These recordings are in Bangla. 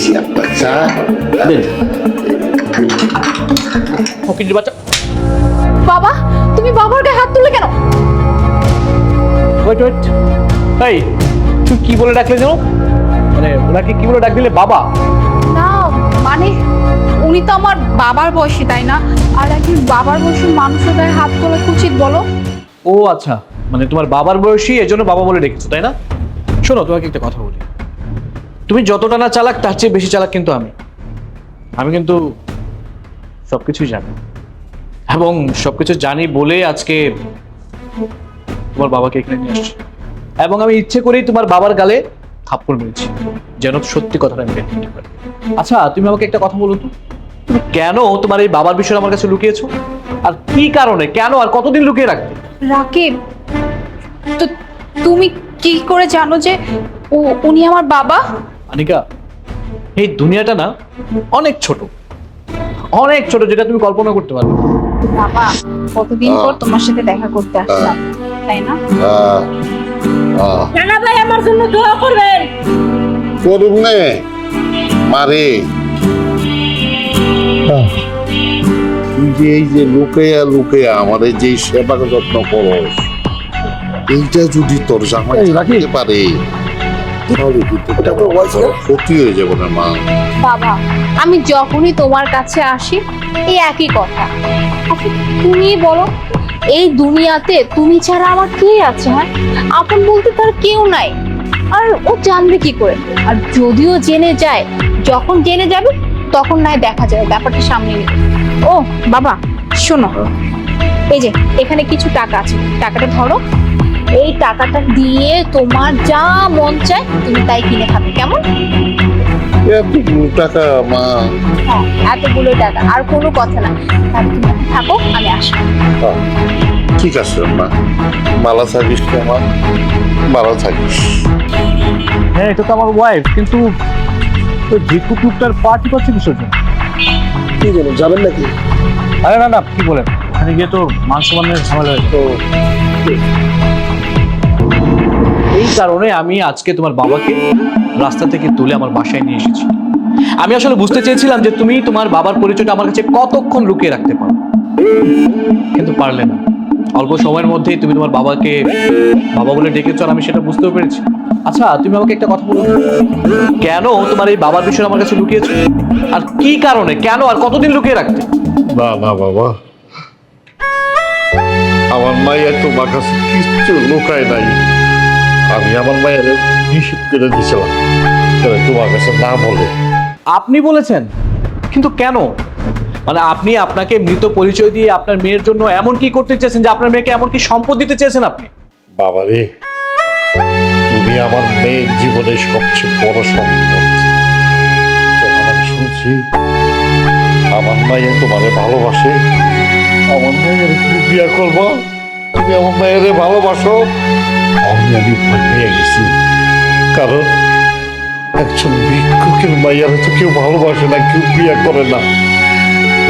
সে আপনার চা দেন ফকির বাচ্চা বাবা তুমি বাবার গায়ে হাত তুললে কেন? ওয়েট ওয়েট এই তুই কি বলে ডাকলে যেন মানে ওনাকে কি বলে ডাক দিলে বাবা। না মানে উনি তো আমার বাবার বয়সী তাই না? আর একজন বাবার বয়সী মানুষের গায়ে হাত তোলা কি উচিত বলো? ও আচ্ছা। মানে তোমার বাবার বয়সী এজন্য বাবা বলে ডেকেছো তাই না? শোনো তোমাকে একটা কথা বলি। তুমি যতটা না চালাক, তার চেয়ে বেশি চালাক কিন্তু আমি। আমি কিন্তু সবকিছুই জানি। এবং সবকিছু জানি বলে আজকে তোমার বাবাকে এখানে নিয়ে আসছি এবং আমি ইচ্ছে করেই তোমার বাবার গালে থাপ্পড় মেরেছি, যেন সত্যি কথাটা আমি বের পারি। আচ্ছা তুমি আমাকে একটা কথা বলো তো। তুমি কেন তোমার এই বাবার বিষয়ে আমার কাছে লুকিয়েছো? আর কি কারণে? কেন? আর কতদিন লুকিয়ে রাখবে? রাকিব, তো তুমি কি করে জানো যে ও উনি আমার বাবা? আনিকা এই দুনিয়াটা না অনেক ছোট। অনেক ছোট যেটা তুমি কল্পনা করতে পারবে। বাবা কতদিন পর তোমার সাথে দেখা করতে আসলাম তাই না? রানা ভাই আমার জন্য দোয়া করবেন। করুন নে মারে। তুই যে এই যে লুকেয়া লুকেয়া আমাদের যেই সেবা যত্ন করস এইটা যদি তোর জামাই রাখতে পারে তাহলে কিন্তু তোর ক্ষতি হয়ে যাবে না মা। বাবা আমি যখনই তোমার কাছে আসি এই একই কথা। আচ্ছা, তুমি বলো এই দুনিয়াতে তুমি ছাড়া আমার কে আছে হ্যাঁ? আপন বলতে তার কেউ নাই। আর ও জানবে কি করে? আর যদিও জেনে যায় যখন জেনে যাবে তখন নাই দেখা যাবে ব্যাপারটা সামনে নেবে ও বাবা শোনো। এই যে এখানে কিছু টাকা আছে। টাকাটা ধরো। এই টাকাটা দিয়ে তোমার যা মন চায় তুমি তাই কিনে খাবে কেমন? এতগুলো টাকা মা। হ্যাঁ এতগুলো টাকা আর কোনো কথা না। তাহলে তুমি থাকো আমি আসব ঠিক আছে মা। ভালো থাকিস তো আমার ভালো থাকিস। হ্যাঁ এটা তো আমার ওয়াইফ কিন্তু ওই ভিক্ষুক লোকটার পার্টি করছে কিসের জন্য? কি জানো যাবেন নাকি? আরে না না কি বলেন? ওখানে গিয়ে তো মান সম্মানের ঝামেলা হয়েছে। তো এই কারণে আমি আজকে তোমার বাবাকে রাস্তা থেকে তুলে আমার বাসায় নিয়ে এসেছি। আমি আসলে বুঝতে চেয়েছিলাম যে তুমি তোমার বাবার পরিচয়টা আমার কাছে কতক্ষণ লুকিয়ে রাখতে পারো। কিন্তু পারলে না। অল্প সময়ের মধ্যেই তুমি তোমার বাবাকে বাবা বলে ডেকেছো আর আমি সেটা বুঝতেও পেরেছি। আচ্ছা তুমি আমাকে একটা কথা বলো। কেন তোমার এই বাবার বিষয়ে আমার কাছে লুকিয়েছো? আর কি কারণে? কেন? আর কতদিন লুকিয়ে রাখতে? না না, বাবা। আমার মায়ের তোমার কাছে কিচ্ছু লুকায় নাই। আমি আমার মায়ের নিষেধ করে দিয়েছিলাম। তবে তোমার কাছে না বলে। আপনি বলেছেন কিন্তু কেন? মানে আপনি আপনাকে মৃত পরিচয় দিয়ে আপনার মেয়ের জন্য এমন কি করতে চেয়েছেন যে আপনার মেয়েকে এমন কি সম্পদ দিতে চেয়েছেন আপনি? বাবা রে তুমি আমার মেয়ের জীবনের সবচেয়ে বড় সম্পদ। আমি শুনছি আমার মায়ের তোমারে ভালোবাসে আমার মায়ের বিয়ে করব তুমি আমার মায়ের ভালোবাসো, আমি আমি ভয় পেয়ে গেছি। কারণ একজন ভিক্ষুকের মাইয়ারে তো কেউ ভালোবাসে না, কেউ বিয়ে করে না।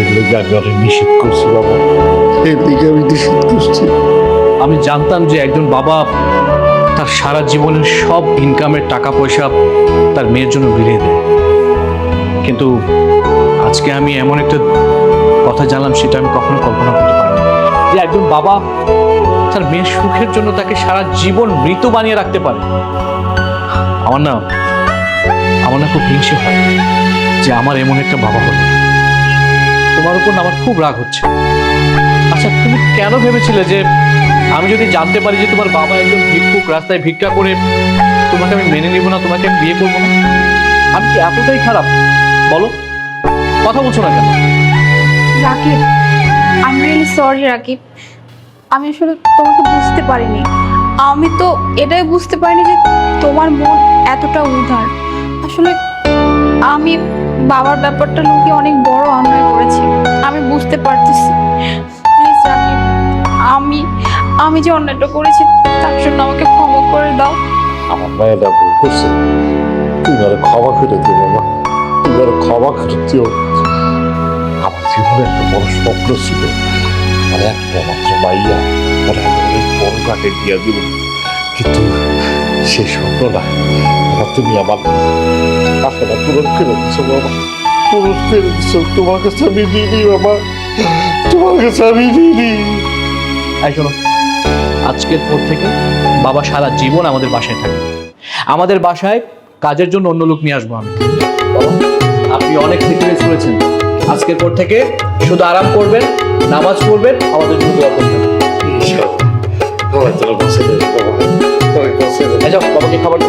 এগুলো আমি নিষেধ করছি, বাবা। এই দিকে আমি নিষেধ করছি। আমি জানতাম যে একজন বাবা তার সারা জীবনের সব ইনকামের টাকা পয়সা তার মেয়ের জন্য বিলিয়ে দেয়। কিন্তু আজকে আমি এমন একটা কথা জানলাম, সেটা আমি কখনো কল্পনা করতে পারিনি। যে একজন বাবা তার মেয়ের সুখের জন্য তাকে সারা জীবন মৃত বানিয়ে রাখতে পারে। আমার না আমার না খুব হিংসে হয় যে আমার এমন একটা বাবা হলো। তোমার উপর আমার খুব রাগ হচ্ছে। আচ্ছা তুমি কেন ভেবেছিলে যে আমি যদি জানতে পারি যে তোমার বাবা একজন ভিক্ষুক, রাস্তায় ভিক্ষা করে তোমাকে আমি মেনে নিব না, তোমাকে আমি বিয়ে করব না? আমি কি এতটাই খারাপ? বলো, কথা বলছো না কেন? Rakib I really sorry Rakib আমি আসলে তোমাকে বুঝতে পারিনি। আমি তো এটাই বুঝতে পারিনি যে তোমার মন এতটা উদার। আসলে আমি বাবার ব্যাপারটা লুকিয়ে অনেক বড় অন্যায় করেছি। আমি বুঝতে পারতেছি। প্লিজ রাকিব আমি আমি যে অন্যায়টা করেছি, তার জন্য আমাকে ক্ষমা করে দাও। আমার মায়েরা ভুল করছে। তুমি আর ক্ষমা করে দিও, বাবা। তুমি আর ক্ষমা করে দিও। আমার জীবনে একটা বড় স্বপ্ন ছিল। আর একটা মাত্র অনেক বড় দিয়া দিব। কিন্তু সেই স্বপ্নটা বাবা তুমি আমার আশাটা পূরণ করে বাবা। পূরণ করে তোমার কাছে আমি বাবা। তোমার কাছে আমি আজকের পর থেকে বাবা সারা জীবন আমাদের বাসায় থাকবে আমাদের বাসায় কাজের জন্য অন্য লোক নিয়ে আসব আমি। আপনি অনেক স্যাক্রিফাইস করেছেন আজকের পর থেকে শুধু আরাম করবেন নামাজ পড়বেন আমাদের জন্য দোয়া করবেন। বাবাকে খাবার।